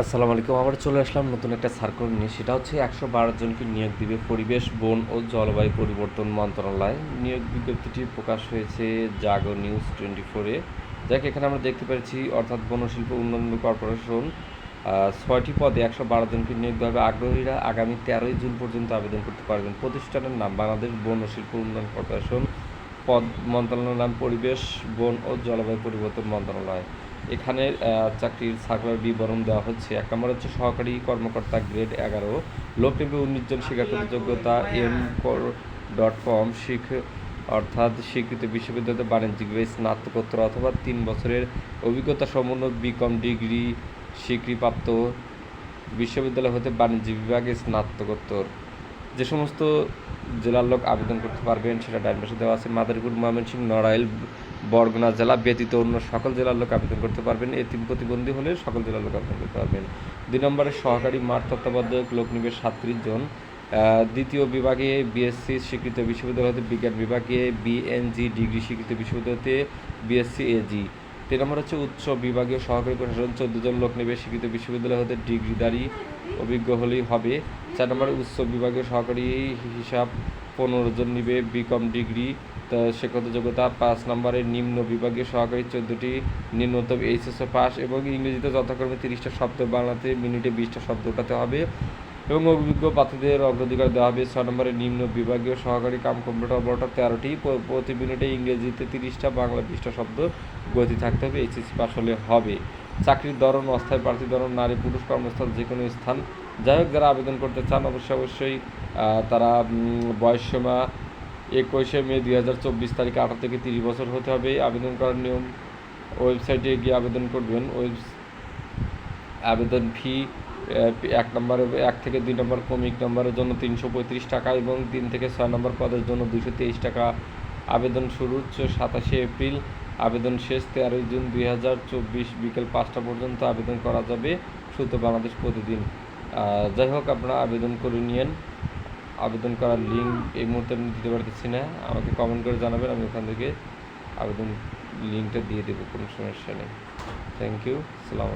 আসসালামু আলাইকুম, আবার চলে আসলাম নতুন একটা সার্কুলার নিয়ে। সেটা হচ্ছে একশো বারো জনকে নিয়োগ দিবে পরিবেশ, বন ও জলবায়ু পরিবর্তন মন্ত্রণালয়। নিয়োগ বিজ্ঞপ্তিটি প্রকাশ হয়েছে জাগো নিউজ টোয়েন্টি ফোরে যাকে, এখানে আমরা দেখতে পাচ্ছি অর্থাৎ বনশিল্প উন্নয়ন কর্পোরেশন ছয়টি পদে একশো বারো জনকে নিয়োগ দেওয়া হবে। আগ্রহীরা আগামী তেরোই জুন পর্যন্ত আবেদন করতে পারবেন। প্রতিষ্ঠানের নাম বাংলাদেশ বন শিল্প উন্নয়ন কর্পোরেশন। পদ মন্ত্রণালয়ের নাম পরিবেশ, বন ও জলবায়ু পরিবর্তন মন্ত্রণালয়। এখানে চাকরির সার্কুলার বিবরণ দেওয়া হচ্ছে। এক নম্বর হচ্ছে সহকারী কর্মকর্তা গ্রেড এগারো। লোক নেবে উনিশ জন যোগ্যতা এম ডট কম শিখ, অর্থাৎ স্বীকৃত বিশ্ববিদ্যালয়তে বাণিজ্যিক বা স্নাতকোত্তর অথবা তিন বছরের অভিজ্ঞতা সম্পন্ন বিকম ডিগ্রি স্বীকৃতিপ্রাপ্ত বিশ্ববিদ্যালয় হতে বাণিজ্য বিভাগে স্নাতকোত্তর। যে সমস্ত জেলার লোক আবেদন করতে পারবেন, সেটা ডাইন দেওয়া আছে। মাদারীপুর, ময়মনসিংহ, নড়াইল বরগুনা জেলা ব্যতীত অন্য সকল জেলার লোক আবেদন করতে পারবেন। এতিম প্রতিবন্ধী হলে সকল জেলার লোক আবেদন করতে পারবেন। দুই নম্বরে সহকারী মাঠ তত্ত্বাবধায়ক লোক নিবে সাতত্রিশ জন। দ্বিতীয় বিভাগে বিএসসি স্বীকৃত বিশ্ববিদ্যালয় হতে বিজ্ঞান বিভাগে বিএনজি ডিগ্রি স্বীকৃত বিশ্ববিদ্যালয় হতে বিএসসি এজি। তিন নম্বর হচ্ছে উচ্চ বিভাগীয় সহকারী প্রশাসন, চোদ্দ জন লোক নেবে স্বীকৃত বিশ্ববিদ্যালয় হতে ডিগ্রিধারী। অভিজ্ঞ হলেই হবে। চার নম্বরে উচ্চ বিভাগীয় সহকারী হিসাব পনেরো জন নিবে বিকম ডিগ্রি। তা শিক্ষাগত যোগ্যতা পাঁচ নম্বরে নিম্ন বিভাগে সহকারী চোদ্দোটি নিম্নতম এইচএসও পাস এবং ইংরেজিতে যথাক্রমে তিরিশটা শব্দ, বাংলাতে মিনিটে বিশটা শব্দ ওঠাতে হবে এবং অভিজ্ঞ প্রার্থীদের অগ্রাধিকার দেওয়া হবে। ছয় নম্বরে নিম্ন বিভাগীয় সহকারী কাম কম্পিউটার অপারেটর তেরোটি প্রতি মিনিটে ইংরেজিতে তিরিশটা, বাংলা বিশটা শব্দ গতি থাকতে হবে এইচএসসি পাস হলে হবে। চাকরির ধরন, অস্থায়ী প্রার্থী ধরন, নারী, পুরুষ, কর্মস্থল যে কোনো স্থান যাই হোক, যারা আবেদন করতে চান, অবশ্যই অবশ্যই তারা বয়সসীমা একুশে মে দুই হাজার চব্বিশ তারিখে আঠারো থেকে তিরিশ বছর হতে হবে। আবেদন করার নিয়ম ওয়েবসাইটে গিয়ে আবেদন করবেন। ওয়েব আবেদন ফি এক নম্বরে, এক থেকে দুই নম্বর ক্রমিক নম্বরের জন্য তিনশো পঁয়ত্রিশ টাকা এবং তিন থেকে ছয় নম্বর পদের জন্য দুশো তেইশ টাকা। আবেদন শুরু হচ্ছে সাতাশে এপ্রিল। আবেদন শেষ তেরোই জুন দুই হাজার চব্বিশ বিকেল পাঁচটা পর্যন্ত আবেদন করা যাবে। সুতো বাংলাদেশ প্রতিদিন। যাই হোক, আপনারা আবেদন করে নিয়েন। আবেদন করার লিঙ্ক এই মুহূর্তে আমি দিতে পারতেছি না। আমাকে কমেন্ট করে জানাবেন, আমি ওখান থেকে আবেদন লিঙ্কটা দিয়ে দেবো, কোনো সমস্যা নেই। থ্যাংক ইউ সালাম